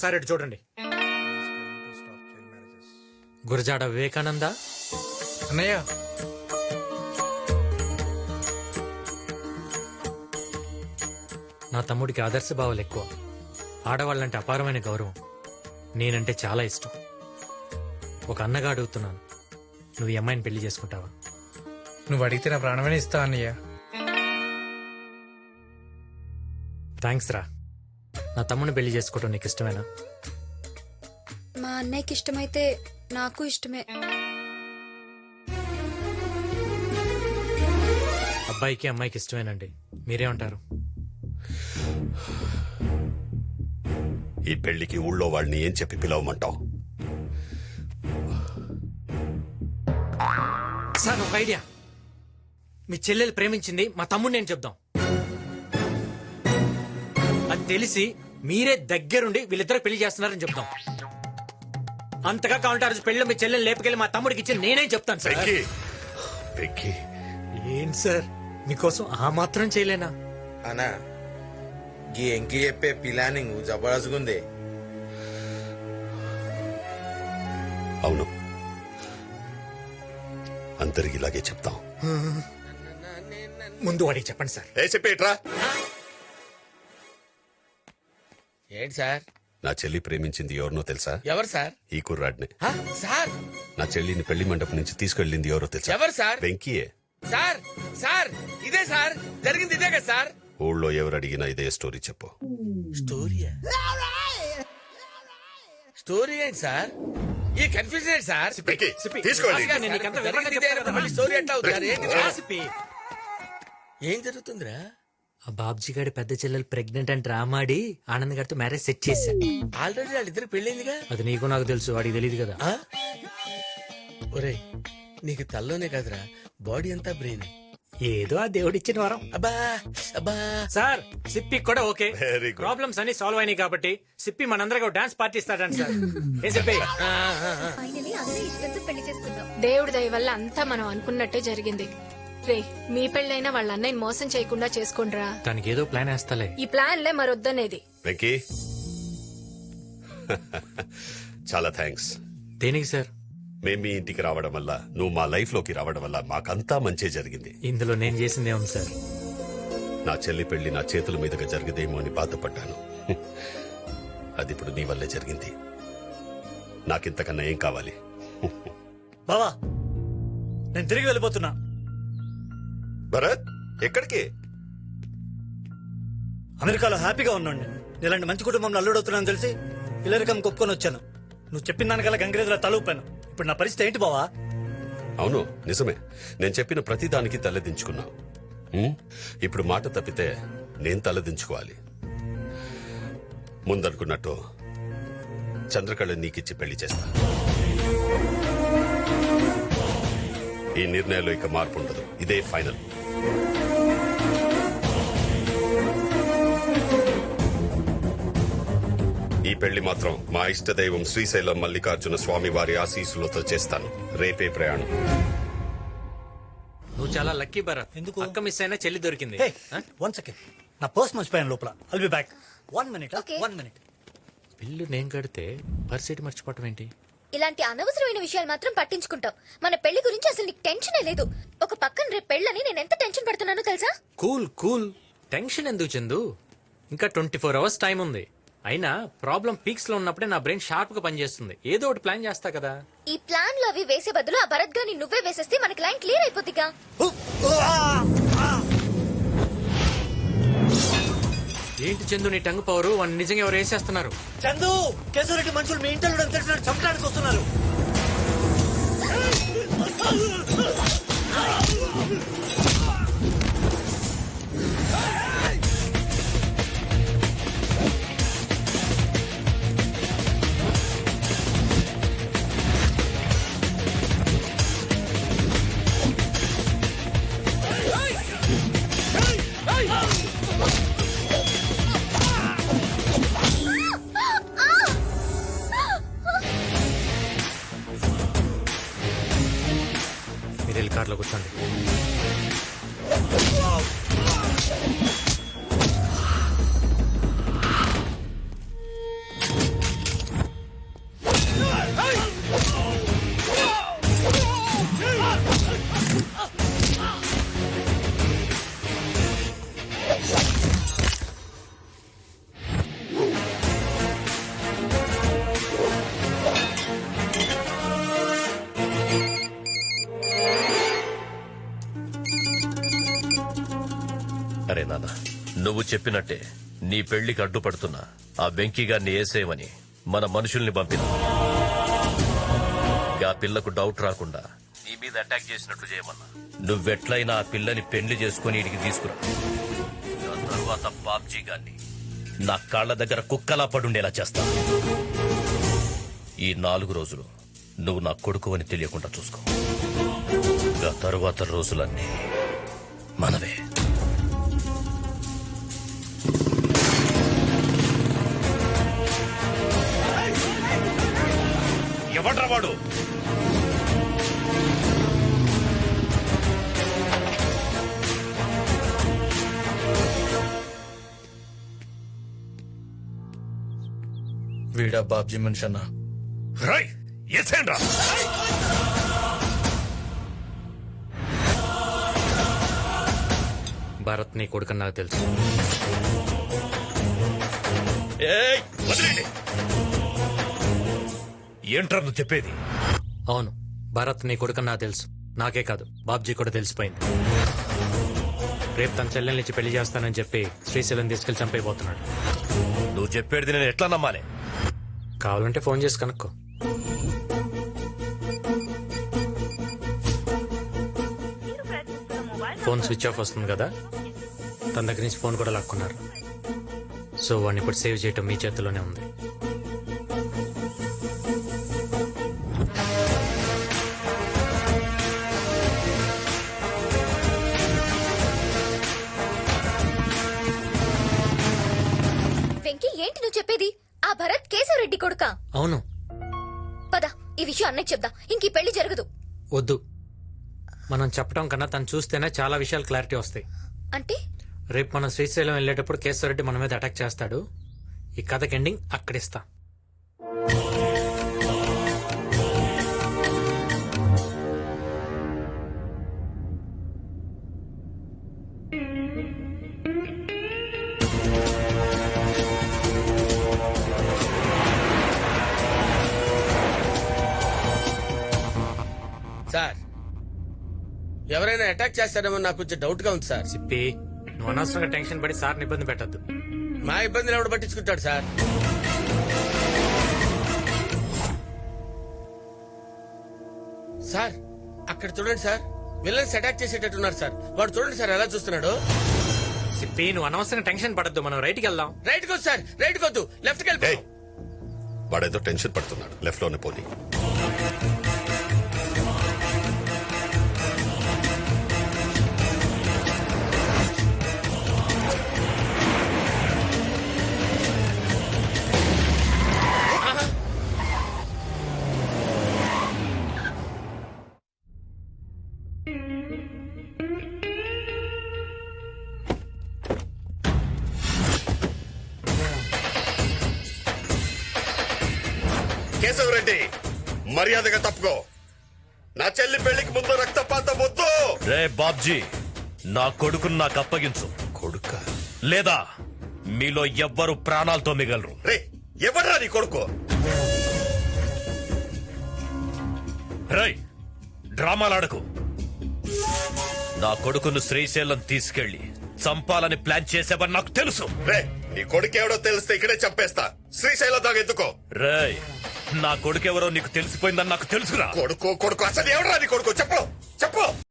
ఒక్కసారి ఇటు చూడండి. గురజాడ వివేకానంద? అన్నయ్య. నా తమ్ముడికి ఆదర్శ భావాలు ఎక్కువ. ఆడవాళ్ళంటే అపారమైన గౌరవం. నేనంటే చాలా ఇష్టం. ఒక అన్నగా అడుగుతున్నాను. నువ్వు ఈ అమ్మాయిని పెళ్ళి చేసుకుంటావా? నువ్వు అడిగితే నా ప్రాణమైన ఇస్తా అన్నయ్య. థ్యాంక్స్ రా. నా తమ్ముడిని పెళ్ళి చేసుకోవటం నీకు ఇష్టమేనా? మా అన్నయ్యకి ఇష్టమైతే నాకు ఇష్టమే. అబ్బాయికి అమ్మాయికి ఇష్టమేనండి. మీరేమంటారు? ఈ పెళ్ళికి ఊళ్ళో వాళ్ళని ఏం చెప్పి పిలవమంటావు? సార్ ఒక ఐడియా. మీ చెల్లెలు ప్రేమించింది మా తమ్ముడు నేను చెప్దాం. అది తెలిసి మీరే దగ్గరుండి వీళ్ళిద్దరు పెళ్ళి చేస్తున్నారని చెప్దాం అంతగా కావాలంటే ఆ రోజు పెళ్ళి మీ చెల్లెలు లేపుకెళ్ళి మా తమ్ముడికి ఇచ్చి నేనే చెప్తాను సార్. వెక్కి వెక్కి ఏంటి సార్? మీకోసం ఆ మాత్రం చేయలేనా? అనా గీ ఎంకి చెప్పే ప్లానింగ్ జబర్దస్త్గుంది. అవును. అందరికి ఇలాగే చెప్తాం. ముందు వాడికి చెప్పండి సార్. ఏ చెప్పేట్రా? ఏంటి సార్? నా చెల్లి ప్రేమించింది ఎవరినో తెలుసా? ఎవరు సార్? ఈ కుర్రాడిని. హ? సార్. నా చెల్లిని పెళ్ళి మండపం నుంచి తీసుకెళ్ళింది ఎవరో తెలుసా? ఎవరు సార్? వెంకీయే. సార్ సార్ ఇదే సార్. జరిగింది ఇదే కదా సార్. ఊళ్ళో ఎవరు అడిగినా ఇదే స్టోరీ చెప్పు. స్టోరీయా? స్టోరీ ఏంటి సార్? ఈ కన్ఫ్యూజన్ ఏంటి సార్? తీసుకోండి. రాజుగారు, నేను నీకంతా వివరంగా జరిగింది ఇదే చెప్తాను కదా, మళ్ళీ స్టోరీ ఎట్లా అవుతుంది? సార్? ఏంటిది? రాసిప్పి. ఏం జరుగుతుందిరా? ఆ బాబ్జీ గారి పెద్ద చెల్లెలు ప్రెగ్నెంట్ అని డ్రామా ఆడి ఆనంద్ గారితో మ్యారేజ్ సెట్ చేశాడు. ఆల్రెడీ వాళ్ళిద్దరు పెళ్ళిందిగా? అది నీకు నాకు తెలుసు వాడికి తెలియదు కదా. ఆ? ఒరే నీకు తల్లోనే కదరా బాడీ అంతా బ్రెయిన్ ఏదో ఆ దేవుడిచ్చిన వరం. అబ్బా అబ్బా. సార్ సిప్పి కూడా ఓకే. Very good. ప్రాబ్లమ్స్ అన్ని సాల్వ్ అయినాయి కాబట్టి సిప్పి మనందరికీ డాన్స్ పార్టీ ఇస్తాడంట సార్. ఏ సిప్పి? దేవుడి దయ వల్ల అంతా మనం అనుకున్నట్టే జరిగింది. రే మీ పెళ్ళైనా వాళ్ళ అన్నయ్యని మోసం చేయకుండా చేసుకోండిరా. దానికి ఏదో ప్లాన్ వేస్తాలే. ఈ ప్లాన్లే మరొద్దనేది. వెంకీ చాలా థ్యాంక్స్. దేనికి సార్? మేము మీ ఇంటికి రావడం వల్ల నువ్వు మా లైఫ్లోకి రావడం వల్ల మాకంతా మంచి జరిగింది. ఇందులో నేను చేసిందే ఉంది సార్? నా చెల్లి పెళ్ళి నా చేతుల మీదుగా జరిగదేమో అని బాధపడ్డాను. అది ఇప్పుడు నీ వల్లే జరిగింది. నాకింతకన్నా ఏం కావాలి? బావా నేను తిరిగి వెళ్ళిపోతున్నా. భరత్ ఎక్కడికి? అమెరికాలో హ్యాపీగా ఉన్నాండి ఇలాంటి మంచి కుటుంబంలో అల్లుడవుతున్నాను తెలిసి ఇల్లరికం కొప్పుకొని వచ్చాను. నువ్వు చెప్పిన దానికల్లా గంగిరేజులా తలూపాను. ఇప్పుడు నా పరిస్థితి ఏంటి బావా? అవును నిజమే. నేను చెప్పిన ప్రతి దానికి తలదించుకున్నావు? ఇప్పుడు మాట తప్పితే నేను తలదించుకోవాలి. ముందనుకున్నట్టు చంద్రకళ నీకిచ్చి పెళ్ళి చేస్తా. ఈ నిర్ణయంలో ఇక మార్పు ఉండదు ఇదే ఫైనల్. ఈ పెళ్ళి మాత్రం మా ఇష్టదైవం శ్రీశైలం మల్లికార్జున స్వామి వారి ఆశీస్సులతో చేస్తాను. రేపే ప్రయాణం. నువ్వు చాలా లక్కీ భరత్. ఎందుకు? అక్క మిస్ అయినా చెల్లి దొరికింది? వన్ సెకండ్ నా పర్స్ మర్చిపోయాను లోపల. I'll be back one minute. One minute bill నేను కడితే పరిస్థితి మర్చిపోవటం ఏంటి? ఇలాంటి అనవసరమైన విషయాలు మాత్రం పట్టించుకుంటాం మన పెళ్ళి గురించి అసలు నీకు టెన్షనే లేదు. పక్కన రేపు పెళ్ళని నేను ఎంత టెన్షన్ పడుతున్నానో తెలుసా? Cool cool. టెన్షన్ ఎందుకు చందు? ఇంకా ట్వంటీ ఫోర్ అవర్స్ టైం ఉంది. అయినా ప్రాబ్లం పీక్స్లో ఉన్నప్పుడే నా బ్రెయిన్ షార్ప్గా పనిచేస్తుంది. ఏదో ఒకటి ప్లాన్ చేస్తా కదా. ఈ ప్లాన్లో అవి వేసే బదులు ఆ భరత్ గాని నువ్వే వేసేస్తే మనకి లైన్ క్లియర్ అయిపోద్దిగా. ఏంటి చందు నీ టంగు పవరు? వాడిని నిజంగా ఎవరు వేసేస్తున్నారు? చందు కేశవరెడ్డి మనుషులు మీ తెలిసినట్టు చంపడానికి వస్తున్నారు. Oh! వెళ్ళి కార్లో కూర్చోండి. అరే నాన్న నువ్వు చెప్పినట్టే నీ పెళ్ళికి అడ్డుపడుతున్నా ఆ వెంకీ గారిని మన మనుషుల్ని పంపిన. ఆ పిల్లకు డౌట్ రాకుండా నీ మీద అటాక్ చేసినట్లు చేయమన్నా. నువ్వెట్లయినా ఆ పిల్లని పెళ్ళి చేసుకుని ఇడికి తీసుకురా. ఆ తరువాత బాబ్జీ గారిని నా కాళ్ళ దగ్గర కుక్కలా పడుండేలా చేస్తా. ఈ నాలుగు రోజులు నువ్వు నా కొడుకు అని తెలియకుండా చూసుకో. ఆ తరువాత రోజులన్నీ మనవే. ఎవడ్రా వాడు? వీడా బాబ్జీ మనిషి అన్నా రై ఎసేండ్రా భరత్ నీ కొడుకని నాకు తెలుసు. ఏయ్ వదిలేండి ఏంట్రా నువ్వు చెప్పేది? అవును భరత్ నీ కొడుకని నాకు తెలుసు. నాకే కాదు బాబ్జీ కూడా తెలిసిపోయింది. రేపు తన చెల్లెల్నిచ్చి పెళ్ళి చేస్తానని చెప్పి శ్రీశైలం తీసుకెళ్ళి చంపైపోతున్నాడు నువ్వు చెప్పేది నేను ఎట్లా నమ్మాలి? కావాలంటే ఫోన్ చేసి కనుక్కో. ఫోన్ స్విచ్ ఆఫ్ వస్తుంది కదా? తన దగ్గర నుంచి ఫోన్ కూడా లాక్కున్నారు. సో వాడిని ఇప్పుడు సేవ్ చేయటం మీ చేతిలోనే ఉంది. భరత్ కేశవరెడ్డి కొడుకా? అవును. పద ఈ విషయం అన్నయ్య చెప్దా ఇంక ఈ పెళ్ళి జరగదు. వద్దు. మనం చెప్పడం కన్నా తను చూస్తేనే చాలా విషయాలు క్లారిటీ వస్తాయి. అంటే? రేపు మనం శ్రీశైలం వెళ్ళేటప్పుడు కేశవరెడ్డి మన మీద అటాక్ చేస్తాడు. ఈ కథకి ఎండింగ్ అక్కడిస్తా. ఎవరైనా అటాక్ చేస్తారేమో నాకు కొంచెం డౌట్గా ఉంది సార్. సిప్పి నువ్వు అనవసరంగా టెన్షన్ పడి సార్ని ఇబ్బంది పెట్టద్దు. మా ఇబ్బందులు ఎవడు పట్టించుకుంటాడు సార్? సార్ అక్కడ చూడండి సార్. విలన్స్ అటాక్ చేసేటట్టున్నారు సార్. వాడు చూడండి సార్ ఎలా చూస్తున్నాడు. సిప్పి నువ్వు అనవసరంగా టెన్షన్ పడద్దు. మనం రైట్కి వెళ్దాం. రైట్ కొద్దు సార్. రైట్ కొద్దు లెఫ్ట్కి వాడేదో టెన్షన్ పడుతున్నాడు. లెఫ్ట్లోనే పోనీ. కేశవరెడ్డి మర్యాదగా తప్పుకో. నా చెల్లి పెళ్ళికి ముందు రక్తపాతం వద్దు. రే బాబ్జీ నా కొడుకును నాకు అప్పగించు. కొడుక? లేదా మీలో ఎవ్వరు ప్రాణాలతో మిగలరు. రే ఎవడ్రా నీ కొడుకు? రై డ్రామాలాడకు నా కొడుకును శ్రీశైలం తీసుకెళ్ళి చంపాలని ప్లాన్ చేసావని నాకు తెలుసు. రే నీ కొడుకు ఎవడో తెలిస్తే ఇక్కడే చంపేస్తా. శ్రీశైలం దాకా ఎందుకో రేయ్ నా కొడుకెవరో నీకు తెలిసిపోయిందని నాకు తెలుసురా. కొడుకు కొడుకు అసలు ఎవడరా నీ కొడుకు? చెప్పు చెప్పు.